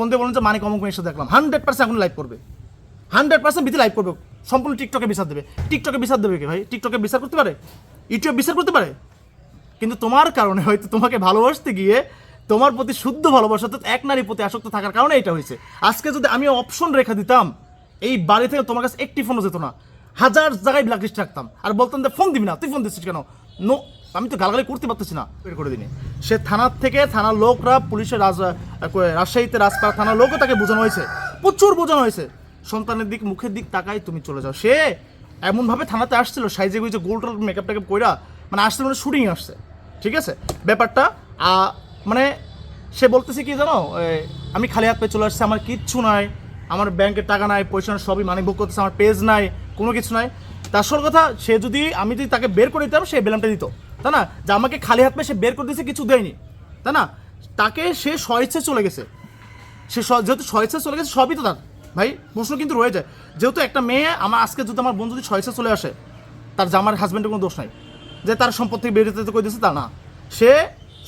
Phone দিয়ে বলুন যে মানিক অমুক মেয়ের সাথে দেখলাম। হান্ড্রেড পার্সেন্ট এখন লাইভ করবে। হান্ড্রেড পার্সেন্ট বিধি লাইভ করবে। সম্পূর্ণ টিকটকে বিচার দেবে। টিকটকে বিচার দেবে কি ভাই? টিকটকে বিচার করতে পারে? ইউটিউব বিচার করতে পারে? কিন্তু তোমার কারণে হয়তো তোমাকে ভালোবাসতে গিয়ে তোমার প্রতি শুদ্ধ ভালোবাসা তো এক নারীর প্রতি আসক্ত থাকার কারণে এটা হয়েছে। আজকে যদি আমি অপশন রেখা দিতাম, এই বাড়ি থেকে তোমার কাছে একটি ফোনও যেত না। হাজার জায়গায় ব্ল্যাকলিস্ট রাখতাম আর বলতাম যে, ফোন দিবি না। তুই ফোন দিচ্ছিস কেন? নো আমি তো গালাগালি করতে পারতেছি না। বের করে দিনে। সে থানার থেকে থানার লোকরা, পুলিশের রাজ রাজশাহীতে রাজপাড়া থানার লোকও তাকে বোঝানো হয়েছে। প্রচুর বোঝানো হয়েছে। সন্তানের দিক, মুখের দিক তাকাই তুমি চলে যাও। সে এমনভাবে থানাতে আসছিল, সাইজে গুইজে গোল টোল মেকআপ টেকআপ কইরা মানে আসছে মানে শুটিং আসছে। ঠিক আছে? ব্যাপারটা মানে সে বলতেছে কি জানো আমি খালি হাত পেয়ে চলে আসছি, আমার কিচ্ছু নাই, আমার ব্যাংকের টাকা নাই, পয়সা সবই মানে বুক করতেছে, আমার পেজ নাই, কোনো কিছু নাই। তার আসল কথা, সে যদি, আমি যদি তাকে বের করে দিতাম, সে বেলামটা দিত। তাই না? যে আমাকে খালি হাত পেয়ে সে বের করে দিয়েছে, কিছু দেয়নি। তাই না? তাকে সে স্বইচ্ছে চলে গেছে। সে যেহেতু স্বইচ্ছা চলে গেছে, সবই তো তার। ভাই, প্রশ্ন কিন্তু রয়ে যায়। যেহেতু একটা মেয়ে, আমার আজকে যদি আমার বোন যদি স্বইচ্ছা চলে আসে, তার জামার হাজব্যান্ডের কোনো দোষ নাই। যে তার সম্পদ থেকে বের হতে কই দিয়েছে, তা না। সে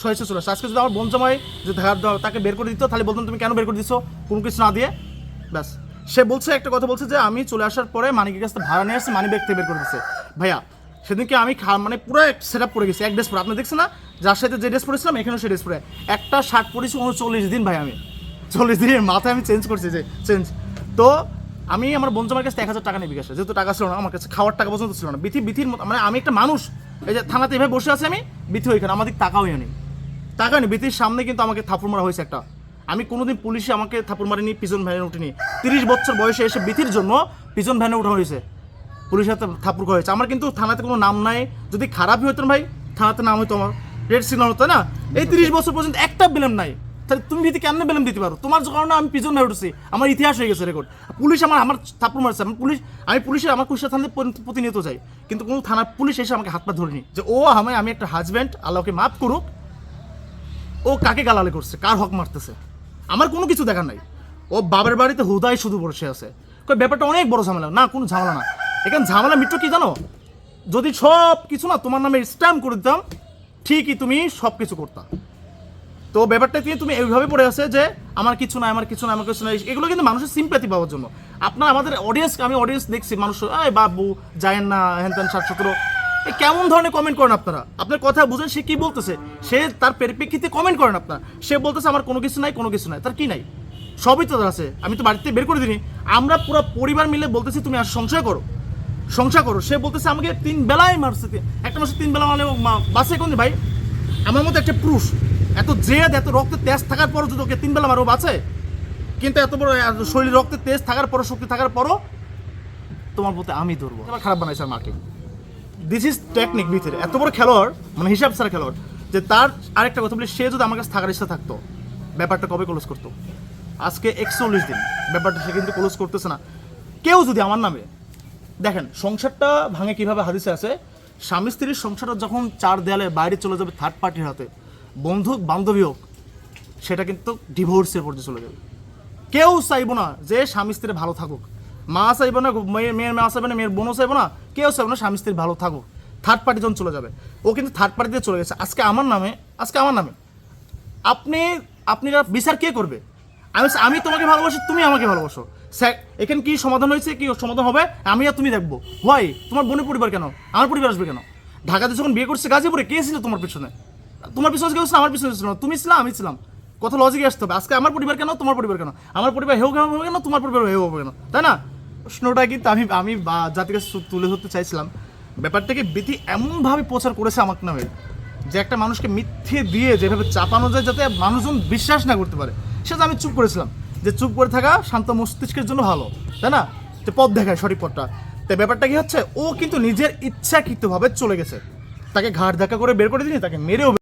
স্বইচ্ছা চলে আসে। আজকে যদি আমার বোন জামাই যে ধার তাকে বের করে দিত, তাহলে বলতাম, তুমি কেন বের করে দিছো? কোনো কিছু না দিয়ে। ব্যাস। সে বলছে, একটা কথা বলছে যে, আমি চলে আসার পরে মানিকের কাছে ভাড়া নিয়ে আসছে মানি ব্যাগ থেকে বের করে দিচ্ছে ভাইয়া সেদিনকে আমি মানে পুরো সেট আপ পরে গেছি, এক ড্রেস পরে। আপনি দেখছেন না? যার সাথে যে ড্রেস পরেছিলাম, এখানেও সে ড্রেস পরে। একটা শার্ট পরেছি উনচল্লিশ দিন ভাই আমি। চল্লিশ দিনের মাথায় আমি চেঞ্জ করছি যে চেঞ্জ তো আমি আমার বন্ধুমার কাছে এক হাজার টাকা নিয়ে বিকাশে যেহেতু টাকা ছিল না, আমার কাছে খাওয়ার টাকা পর্যন্ত ছিল না। বিথি, বিথির মানে আমি একটা মানুষ। এই যে থানাতে এভাবে বসে আছি আমি, বিথি ওইখানে। আমাদের টাকাও নেই। টাকা নেই। বিথির সামনে কিন্তু আমাকে থাপুর মারা হয়েছে একটা। আমি কোনোদিন পুলিশে আমাকে থাপুর মারিনি, পিছন ভ্যানে উঠিনি। তিরিশ বছর বয়সে এসে বিথির জন্য পিছন ভ্যানে উঠা হয়েছে। পুলিশের হাতে থাপুর করা হয়েছে। আমার কিন্তু থানাতে কোনো নাম নাই। যদি খারাপই হতো না ভাই থানাতে নাম হতো আমার। রেড সিগনাল হতো না? এই তিরিশ বছর পর্যন্ত একটা বেলেম নাই। তাহলে তুমি ভিত্তি কেন বেলেম দিতে পারো? তোমার কারণে আমি পিছন ভেবে উঠেছি। আমার ইতিহাস হয়ে গেছে রেকর্ড পুলিশ আমার আমার থাপুর মারছে। আমি পুলিশ আমি পুলিশের আমার কুষ্টা থানাতে প্রতিনিয়ত যাই। কিন্তু কোনো থানার পুলিশ এসে আমাকে হাত পা ধরেনি। যে ও আমি আমি একটা হাজব্যান্ড আল্লাহকে মাফ করুক। ও কাকে গালালে করছে? কার হক মারতেছে? আমার কোনো কিছু দেখার নাই। ও বাবার বাড়িতে হুদাই শুধু বসে আছে। ব্যাপারটা অনেক বড় ঝামেলা। না কোনো ঝামেলা না। এখানে ঝামেলা মিত্র কি জানো? যদি সব কিছু না তোমার নামে স্ট্যাম্প করে দিতাম, ঠিকই তুমি সব কিছু করতা। তো ব্যাপারটা দিয়ে তুমি এইভাবে পড়ে আছে যে আমার কিছু নাই, আমার কিছু নাই, আমার কিছু নাই, এগুলো কিন্তু মানুষের সিম্প্যাথি পাওয়ার জন্য। আপনার আমাদের অডিয়েন্স আমি অডিয়েন্স দেখছি, মানুষ, এই বাবু যায়েন না হ্যান ত্যান ষাট সতেরো কেমন ধরনের কমেন্ট করেন আপনারা? আপনার কথা বুঝেন সে কি বলতেছে? সে তার পরিপ্রেক্ষিতে কমেন্ট করেন আপনার। সে বলতেছে, আমার কোনো কিছু নাই, কোনো কিছু নাই। তার কি নাই? সবই তো আছে। আমি তো বাড়িতে বের করে দিনি আমরা পুরো পরিবার মিলে বলতেছি, তুমি আর সংশয় করো। সংসার করো। সে বলতেছে আমাকে তিন বেলায় মারছে একটা মাসে তিন বেলা মানে বাসে কোন ভাই? আমার মতো একটা পুরুষ এত জেদ এত রক্তের তেজ থাকার পরও যদি ওকে তিন বেলা মারো বাঁচে? কিন্তু এত বড় শরীরে রক্তের তেজ থাকার পরও শক্তি থাকার পরও তোমার প্রতি আমি ধরবো এবার খারাপ বানাইছে মাকে। দিস ইজ টেকনিক ভিতরে। এত বড় খেলোয়াড় মানে হিসাব ছাড়া খেলোয়াড় যে তার আরেকটা কথা বলি সে যদি আমার কাছে থাকার ইচ্ছা থাকতো ব্যাপারটা কবে ক্লোজ করতো? আজকে একচল্লিশ দিন ব্যাপারটা সে কিন্তু ক্লোজ করতেছে না। কেউ যদি আমার নামে দেখেন, সংসারটা ভাঙে কীভাবে হাদিসে আছে? স্বামী স্ত্রীর সংসারটা যখন চার দেয়ালে বাইরে চলে যাবে থার্ড পার্টির হাতে, বন্ধু, বান্ধবী হোক, সেটা কিন্তু ডিভোর্সের পর্যায়ে চলে যাবে। কেউ চাইব না যে স্বামী স্ত্রী ভালো থাকুক। মা চাইব না মেয়ের মা চাইবে না, মেয়ের বোনও চাইব না, কেউ চাইব না স্বামী স্ত্রী ভালো থাকুক। থার্ড পার্টি যখন চলে যাবে। ও কিন্তু থার্ড পার্টিতে চলে গেছে। আজকে আমার নামে, আজকে আমার নামে। আপনি আপনারা বিচার কে করবে? আমি আমি তোমাকে ভালোবাসি, তুমি আমাকে ভালোবাসো। স্যার, এখানে কি সমাধান হয়েছে? কি সমাধান হবে? আমি আর তুমি দেখব। হোয়াই তোমার বোনের পরিবার কেন? আমার পরিবার আসবে কেন? ঢাকাতে যখন বিয়ে করছে গাজীপুরে, কে ছিল তোমার পিছনে? তোমার পিছনে কেউ ছিল? আমার পিছনে ছিল। তুমি ছিলাম আমি ছিলাম। কত লজিকে আসতে হবে। আজকে আমার পরিবার কেন? তোমার পরিবার কেন? আমার পরিবার হেউ কেন হবে কেন? তোমার পরিবার হেউ হবে কেন? তাই না? প্রশ্নটা কিন্তু আমি আমি জাতির কাছে তুলে ধরতে চাইছিলাম। ব্যাপারটাকে বিধি এমনভাবে প্রচার করেছে আমার নামে যে একটা মানুষকে মিথ্যে দিয়ে যেভাবে চাপানো যায় যাতে মানুষজন বিশ্বাস না করতে পারে। সেটা আমি চুপ করেছিলাম। যে চুপ করে থাকা শান্ত মস্তিষ্কের জন্য ভালো, তাই না? যে পথ দেখায় সঠিক পথটা। তো ব্যাপারটা কি হচ্ছে? ও কিন্তু নিজের ইচ্ছাকৃতভাবে চলে গেছে। তাকে ঘাট ধাক্কা করে বের করে দিনি তাকে মেরেও